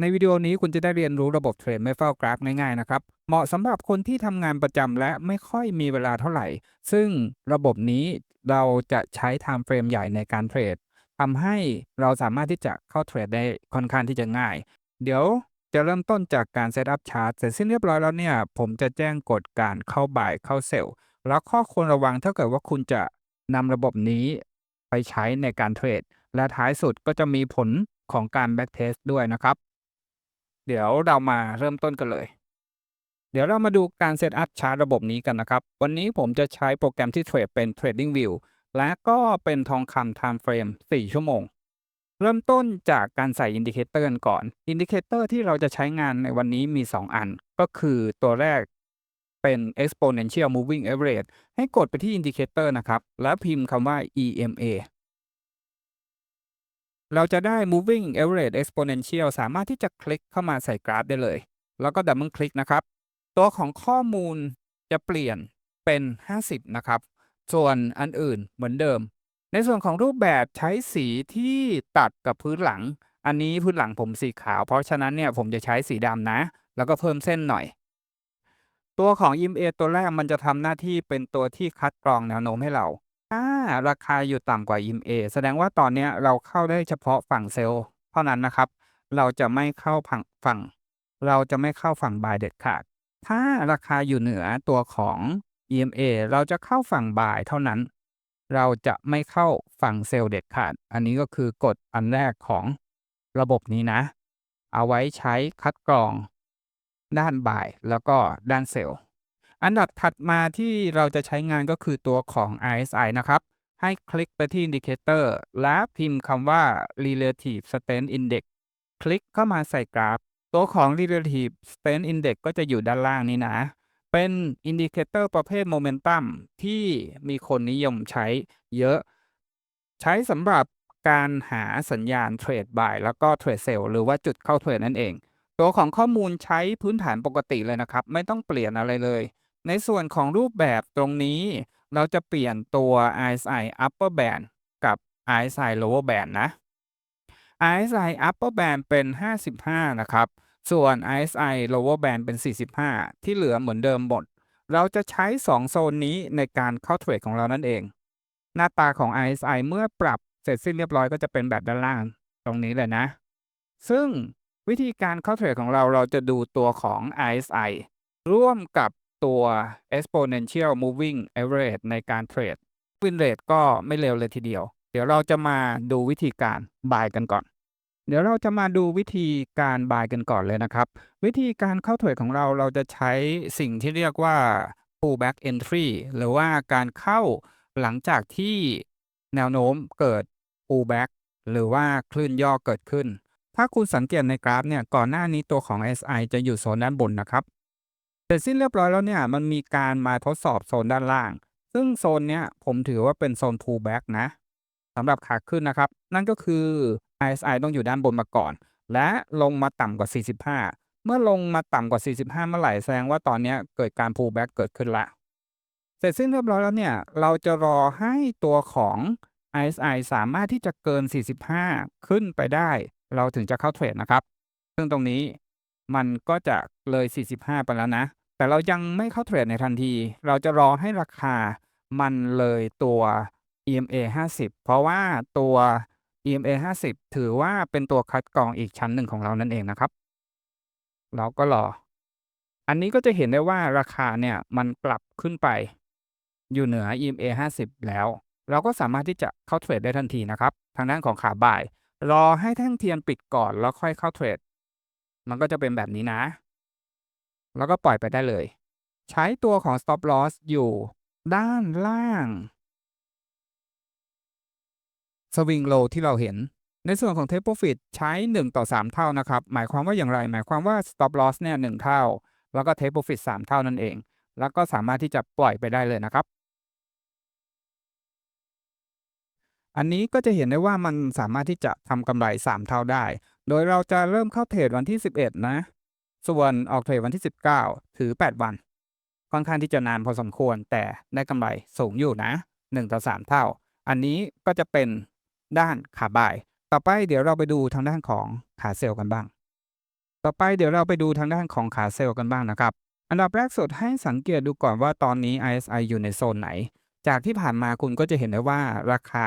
ในวิดีโอนี้คุณจะได้เรียนรู้ระบบเทรดไม่เฝ้ากราฟง่ายๆนะครับ เหมาะสำหรับคนที่ทำงานประจำและไม่ค่อยมีเวลาเท่าไหร่ ซึ่งระบบนี้เราจะใช้ time frame ใหญ่ในการเทรดทำให้เราสามารถที่จะเข้าเทรดได้ค่อนข้างที่จะง่าย เดี๋ยวจะเริ่มต้นจากการเซตอัพชาร์ตเสร็จสิ้นเรียบร้อยแล้วเนี่ย ผมจะแจ้งกฎการเข้าบ่ายเข้าเซลล์แล้วข้อควรระวังถ้าเกิดว่าคุณจะนำระบบนี้ไปใช้ในการเทรดและท้ายสุดก็จะมีผลของการ back test ด้วยนะครับ เดี๋ยวเรามาเริ่มต้นกันเลย เดี๋ยวเรามาดูการเซตอัพชาร์ตระบบนี้กันนะครับ วันนี้ผมจะใช้โปรแกรมที่เทรดเป็น Trading View และก็เป็นทองคำ Time Frame 4 ชั่วโมง เริ่มต้นจากการใส่อินดิเคเตอร์ก่อนอินดิเคเตอร์ที่เราจะใช้งานในวันนี้มี 2 อัน ก็คือตัวแรกเป็น exponential moving average ให้กดไปที่อินดิเคเตอร์นะครับ แล้วพิมพ์คำว่า EMA เราจะได้ moving average exponential สามารถที่จะคลิกเข้ามาใส่กราฟได้เลย แล้วก็ดับเบิลคลิกนะครับ ตัวของข้อมูลจะเปลี่ยนเป็น 50 นะครับ ส่วนอันอื่นเหมือนเดิม ในส่วนของรูปแบบใช้สีที่ตัดกับพื้นหลัง อันนี้พื้นหลังผมสีขาว เพราะฉะนั้นเนี่ยผมจะใช้สีดำนะ แล้วก็เพิ่มเส้นหน่อย ตัวของ EMA ตัวแรกมันจะทำหน้าที่เป็นตัวที่คัดกรองแนวโน้มให้เรา ถ้าราคาอยู่ต่ำกว่า EMA แสดงว่าตอนเนี้ยเราเข้าได้เฉพาะฝั่งเซลล์เท่านั้นนะครับ เราจะไม่เข้าฝั่งฝั่ง เราจะไม่เข้าฝั่ง buy เด็ดขาด ถ้าราคาอยู่เหนือตัวของ EMA เราจะเข้าฝั่ง buy เท่านั้น เราจะไม่เข้าฝั่งเซลล์เด็ดขาด อันนี้ก็คือกฎอันแรกของระบบนี้นะ เอาไว้ใช้คัดกรอง ด้าน buy แล้วก็ด้านเซลล์ อันดับถัดมาที่เราจะใช้งานก็คือตัวของ RSI นะครับ ให้คลิกไปที่ Indicator และพิมพ์คำว่า Relative Strength Index คลิกเข้ามาใส่กราฟ ตัวของ Relative Strength Index ก็จะอยู่ด้านล่างนี้นะ เป็นอินดิเคเตอร์ประเภทโมเมนตัมที่มีคนนิยมใช้เยอะ ใช้สำหรับการหาสัญญาณเทรดบายแล้วก็เทรดเซลหรือว่าจุดเข้าเทรดนั่นเอง ตัวของข้อมูลใช้พื้นฐานปกติเลยนะครับ ไม่ต้องเปลี่ยนอะไรเลย ในส่วนของรูปแบบตรงนี้ เราจะเปลี่ยนตัว RSI upper band กับ RSI lower band นะ RSI upper band เป็น 55 นะครับ ส่วน RSI lower band เป็น 45 ที่เหลือเหมือนเดิมหมด เราจะใช้ 2 โซนนี้ในการเข้าเทรดของเรานั่นเอง หน้าตาของ RSI เมื่อปรับเสร็จสิ้นเรียบร้อยก็จะเป็นแบบด้านล่างตรงนี้เลยนะ ซึ่งวิธีการเข้าเทรดของเราเราจะดูตัวของ RSI ร่วมกับ ตัว exponential moving average ในการเทรด win rate ก็ไม่เร็วเลยทีเดียว เดี๋ยวเราจะมาดูวิธีการ buy กันก่อน เดี๋ยวเราจะมาดูวิธีการ buy กันก่อนเลยนะครับ วิธีการเข้าเทรดของเราเราจะใช้สิ่งที่เรียกว่า pullback entry หรือว่าการเข้าหลังจากที่แนวโน้มเกิด pullback หรือว่าคลื่นย่อเกิดขึ้น ถ้าคุณสังเกตในกราฟเนี่ยก่อนหน้านี้ตัวของ SI จะอยู่โซนด้านบนนะครับ เสร็จสิ้นเรียบร้อยแล้วเนี่ยมันมีการมาทดสอบโซนด้านล่าง ซึ่งโซนเนี้ยผมถือว่าเป็นโซน pullback นะสำหรับขาขึ้นนะครับ นั่นก็คือ RSI ต้องอยู่ด้านบนมาก่อน และลงมาต่ำกว่า 45 เมื่อลงมาต่ำกว่า 45 เมื่อไหร่แสดงว่าตอนนี้เกิดการ pullback เกิดขึ้นละ เสร็จสิ้นเรียบร้อยแล้วเนี่ยเราจะรอให้ตัวของ RSI สามารถที่จะเกิน 45 ขึ้นไปได้ เราถึงจะเข้าเทรดนะครับ ซึ่งตรงนี้มันก็จะเลย 45 ไปแล้วนะ แต่เรายังไม่เข้าเทรดในทันที เราจะรอให้ราคามันเลยตัว EMA 50 เพราะว่าตัว EMA 50 ถือว่าเป็นตัวคัดกรองอีกชั้นหนึ่งของเรานั่นเองนะครับ เราก็รอ อันนี้ก็จะเห็นได้ว่าราคาเนี่ยมันกลับขึ้นไป อยู่เหนือ EMA 50 แล้ว เราก็สามารถที่จะเข้าเทรดได้ทันทีนะครับ ทางด้านของขาบ่าย รอให้แท่งเทียนปิดก่อนแล้วค่อยเข้าเทรด มันก็จะเป็นแบบนี้นะ แล้วก็ปล่อยไปได้เลย ใช้ตัวของ stop loss อยู่ด้านล่าง swing low ที่เราเห็น ในส่วนของ take profit ใช้ 1 ต่อ 3 เท่านะครับ หมายความว่าอย่างไร หมายความว่า stop loss เนี่ย1เท่า แล้วก็ take profit 3 เท่านั่นเอง แล้วก็สามารถที่จะปล่อยไปได้เลยนะครับอันนี้ก็จะเห็นได้ว่ามันสามารถที่จะทำกำไร 3 เท่าได้ โดยเราจะเริ่มเข้าเทรดวันที่ 11 นะ ส่วนออกเทรดวันที่ 19 ถือ 8 วัน ค่อนข้างที่จะนานพอสมควร แต่ได้กำไรสูงอยู่นะ 1 ต่อ 3 เท่า อันนี้ก็จะเป็นด้านขาบ่าย ต่อไปเดี๋ยวเราไปดูทางด้านของขาเซลล์กันบ้าง ต่อไปเดี๋ยวเราไปดูทางด้านของขาเซลล์กันบ้างนะครับ อันดับแรกสุดให้สังเกตดูก่อนว่าตอนนี้ RSI อยู่ในโซนไหน จากที่ผ่านมาคุณก็จะเห็นได้ว่าราคา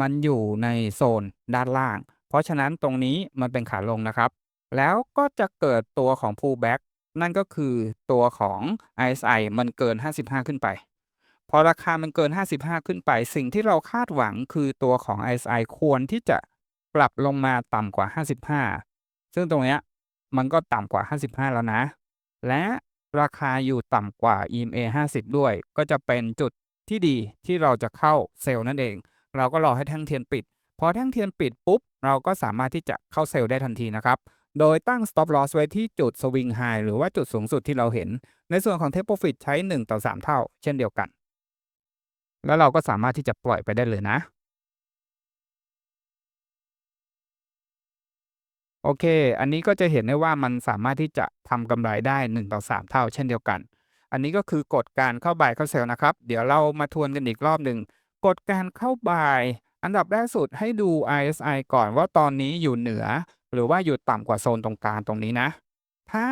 มันอยู่ในโซนด้านล่าง เพราะฉะนั้นตรงนี้มันเป็นขาลงนะครับ แล้วก็จะเกิดตัวของ pullback นั่นก็คือตัวของ RSI มันเกิน 55 ขึ้นไป พอราคามันเกิน 55 ขึ้นไป สิ่งที่เราคาดหวังคือตัวของ RSI ควรที่จะกลับลงมาต่ำกว่า 55 ซึ่งตรงเนี้ยมันก็ต่ำกว่า 55 แล้วนะ และราคาอยู่ต่ำกว่า EMA 50 ด้วย ก็จะเป็นจุดที่ดีที่เราจะเข้าเซลล์นั่นเอง เราก็รอให้แท่งเทียนปิด พอแท่งเทียนปิดปุ๊บ เราก็สามารถที่จะเข้าเซลล์ได้ทันทีนะครับ โดยตั้ง stop loss ไว้ที่จุด swing high หรือว่าจุดสูงสุดที่เราเห็น ในส่วนของ take profit ใช้ 1 ต่อ 3 เท่า เช่นเดียวกัน แล้วเราก็สามารถที่จะปล่อยไปได้เลยนะ โอเค อันนี้ก็จะเห็นได้ว่ามันสามารถที่จะทำกำไรได้ 1 ต่อ 3 เท่า เช่นเดียวกัน อันนี้ก็คือกฎการเข้า buy เข้า sell นะครับ เดี๋ยวเรามาทวนกันอีกรอบหนึ่งกฎการเข้า buy อันดับแรกสุดให้ดู RSI ก่อนว่าตอนนี้อยู่เหนือ หรือว่าอยู่ต่ำกว่าโซนตรงกลางตรงนี้นะ ถ้า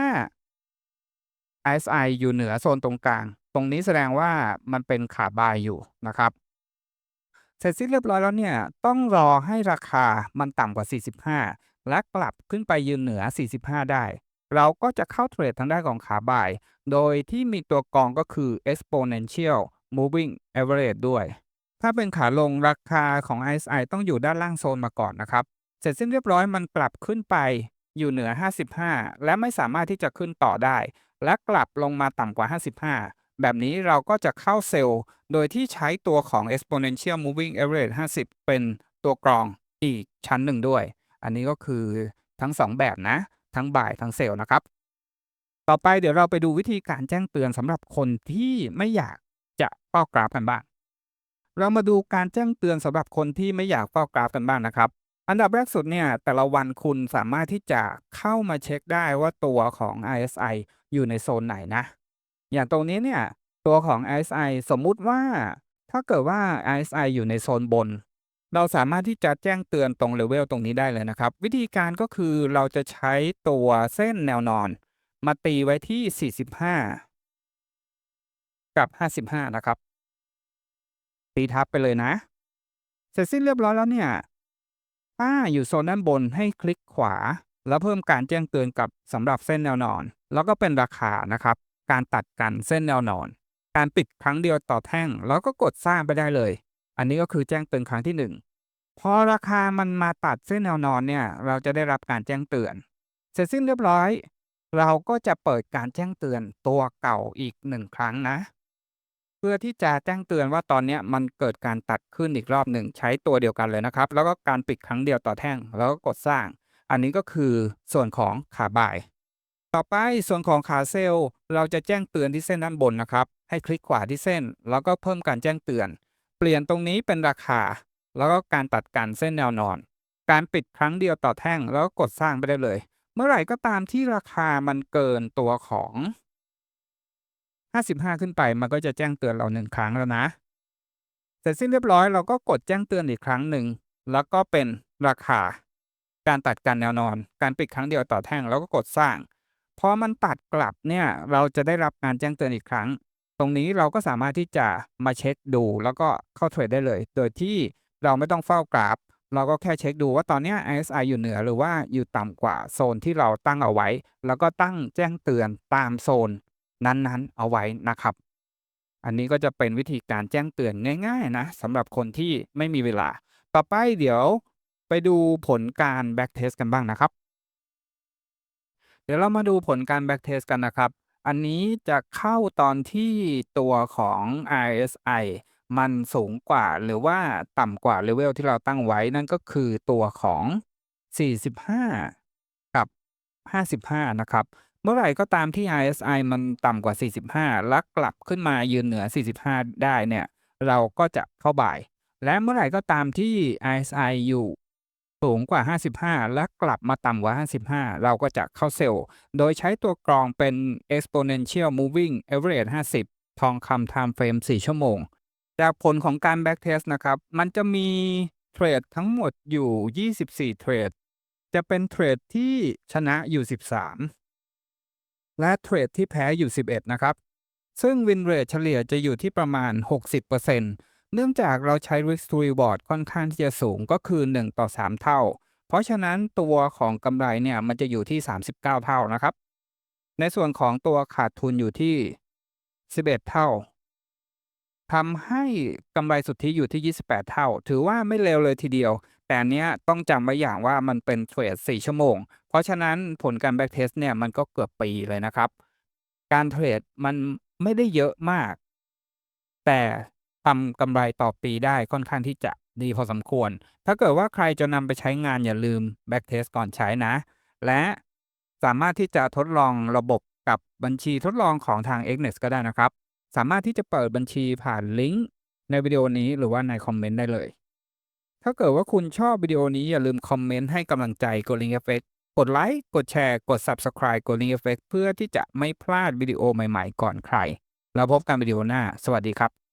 RSI อยู่เหนือโซนตรงกลาง ตรงนี้แสดงว่ามันเป็นขา buy อยู่นะครับ เสร็จสิ้นเรียบร้อยแล้วเนี่ย ต้องรอให้ราคามันต่ำกว่า 45 และกลับขึ้นไปยืนเหนือ 45 ได้ เราก็จะเข้าเทรดทางด้านของขาบ่าย โดยที่มีตัวกองก็คือ exponential moving average ด้วย ถ้าเป็นขาลงราคาของ RSI ต้องอยู่ด้านล่างโซนมาก่อนนะครับ เสร็จสิ้นเรียบร้อยมันกลับขึ้นไปอยู่เหนือ 55 และไม่สามารถที่จะขึ้นต่อได้ และกลับลงมาต่ำกว่า 55 แบบนี้เราก็จะเข้าเซลล์ โดยที่ใช้ตัวของ exponential moving average 50 เป็นตัวกรองอีกชั้นหนึ่งด้วย อันนี้ก็คือทั้ง 2 แบบนะ ทั้งบ่ายทั้งเซลล์นะครับ ต่อไปเดี๋ยวเราไปดูวิธีการแจ้งเตือนสำหรับคนที่ไม่อยากจะเฝ้ากราฟกันบ้าง เรามาดูการแจ้งเตือนสำหรับคนที่ไม่อยากเฝ้ากราฟกันบ้างนะครับ อันดับแรกสุดเนี่ย แต่ละวันคุณสามารถที่จะเข้ามาเช็คได้ว่าตัวของ RSI อยู่ในโซนไหนนะ อย่างตรงนี้เนี่ย ตัวของ RSI สมมุติว่าถ้าเกิดว่า RSI อยู่ในโซนบน เราสามารถที่จะแจ้งเตือนตรงเลเวลตรงนี้ได้เลยนะครับ วิธีการก็คือเราจะใช้ตัวเส้นแนวนอน มาตีไว้ที่ 45 กับ 55 นะครับ ตีทับไปเลยนะ เสร็จสิ้นเรียบร้อยแล้วเนี่ย ถ้าอยู่โซนด้านบนให้คลิกขวา แล้วเพิ่มการแจ้งเตือนกับสำหรับเส้นแนวนอน แล้วก็เป็นราคานะครับ การตัดกันเส้นแนวนอน การปิดครั้งเดียวต่อแท่ง แล้วก็กดสร้างไปได้เลย อันนี้ก็คือแจ้งเตือนครั้งที่ 1 พอราคามันมาตัดเส้นแนวนอนเนี่ยเราจะได้รับการแจ้งเตือน เสร็จสิ้นเรียบร้อย เราก็จะเปิดการแจ้งเตือนตัวเก่าอีก1ครั้งนะ พื่อที่จะแจ้งเตือนว่าตอนนี้มันเกิดการตัดขึ้นอีกรอบหนึ่งใช้ตัวเดียวกันเลยนะครับ แล้วก็การปิดครั้งเดียวต่อแท่งแล้วก็กดสร้าง อันนี้ก็คือส่วนของขาบ่าย ต่อไปส่วนของขาเซลล์เราจะแจ้งเตือนที่เส้นด้านบนนะครับ ให้คลิกขวาที่เส้น แล้วก็เพิ่มการแจ้งเตือน เปลี่ยนตรงนี้เป็นราคา แล้วก็การตัดกันเส้นแนวนอน การปิดครั้งเดียวต่อแท่งแล้วก็กดสร้างไปได้เลย เมื่อไหร่ก็ตามที่ราคามันเกินตัวของ 55 ขึ้นไปมันก็จะแจ้งเตือนเรา1ครั้งแล้วนะ เสร็จสิ้นเรียบร้อยเราก็กดแจ้งเตือนอีกครั้งหนึ่ง แล้วก็เป็นราคา การตัดกันแนวนอน การปิดครั้งเดียวต่อแท่งแล้วก็กดสร้างพอมันตัดกลับเนี่ยเราจะได้รับการแจ้งเตือนอีกครั้ง ตรงนี้เราก็สามารถที่จะมาเช็คดู แล้วก็เข้าเทรดได้เลย โดยที่เราไม่ต้องเฝ้ากราฟ เราก็แค่เช็คดูว่าตอนนี้ RSI อยู่เหนือหรือว่าอยู่ต่ำกว่าโซนที่เราตั้งเอาไว้ แล้วก็ตั้งแจ้งเตือนตามโซน นั้นๆ เอาไว้นะครับ อันนี้ก็จะเป็นวิธีการแจ้งเตือนง่าย ๆ นะสำหรับคนที่ไม่มีเวลา ต่อไปเดี๋ยวไปดูผลการ back test กันบ้างนะครับ เดี๋ยวเรามาดูผลการ back test กันนะครับ อันนี้จะเข้าตอนที่ตัวของ RSI มันสูงกว่าหรือว่าต่ำกว่าเลเวลที่เราตั้งไว้นั่นก็คือตัวของ 45 กับ 55 นะครับ เมื่อไหร่ก็ตามที่ RSI มันต่ำกว่า 45 แล้วกลับขึ้นมายืนเหนือ 45 ได้เนี่ย เราก็จะเข้าบ่าย และเมื่อไหร่ก็ตามที่ RSI อยู่สูงกว่า 55 และกลับมาต่ำกว่า 55 เราก็จะเข้าเซลล์ โดยใช้ตัวกรองเป็น exponential moving average 50 ทองคำ time frame 4 ชั่วโมง จากผลของการ back test นะครับ มันจะมีเทรดทั้งหมดอยู่ 24 เทรด จะเป็นเทรดที่ชนะอยู่ 13 และเทรดที่แพ้อยู่ 11 นะครับ ซึ่งวินเรทเฉลี่ยจะอยู่ที่ประมาณ 60%เนื่องจากเราใช้ risk to reward ค่อนข้างที่จะสูงก็คือ 1 ต่อ 3 เท่า เพราะฉะนั้นตัวของกำไรเนี่ยมันจะอยู่ที่ 39 เท่านะครับ ในส่วนของตัวขาดทุนอยู่ที่ 11 เท่าทำให้กำไรสุทธิอยู่ที่ 28 เท่า ถือว่าไม่เลวเลยทีเดียว แต่เนี้ยต้องจำไว้อย่างว่ามันเป็นเทรด4ชั่วโมง เพราะฉะนั้นผลการ back test เนี่ยมันก็เกือบปีเลยนะครับ การเทรดมันไม่ได้เยอะมาก แต่ทำกำไรต่อปีได้ค่อนข้างที่จะดีพอสมควร ถ้าเกิดว่าใครจะนำไปใช้งานอย่าลืม back test ก่อนใช้นะ และสามารถที่จะทดลองระบบกับบัญชีทดลองของทาง Xnet ก็ได้นะครับ สามารถที่จะเปิดบัญชีผ่านลิงก์ในวิดีโอนี้หรือว่าในคอมเมนต์ได้เลย ถ้าเกิดว่าคุณชอบวิดีโอนี้อย่าลืมคอมเมนต์ให้กำลังใจกดลิงก์เอฟเฟกกดไลค์ กดแชร์ กด Subscribe กดลิงก์เอฟเฟกเพื่อที่จะไม่พลาดวิดีโอใหม่ๆ ก่อนใคร แล้วพบกันวิดีโอหน้า สวัสดีครับ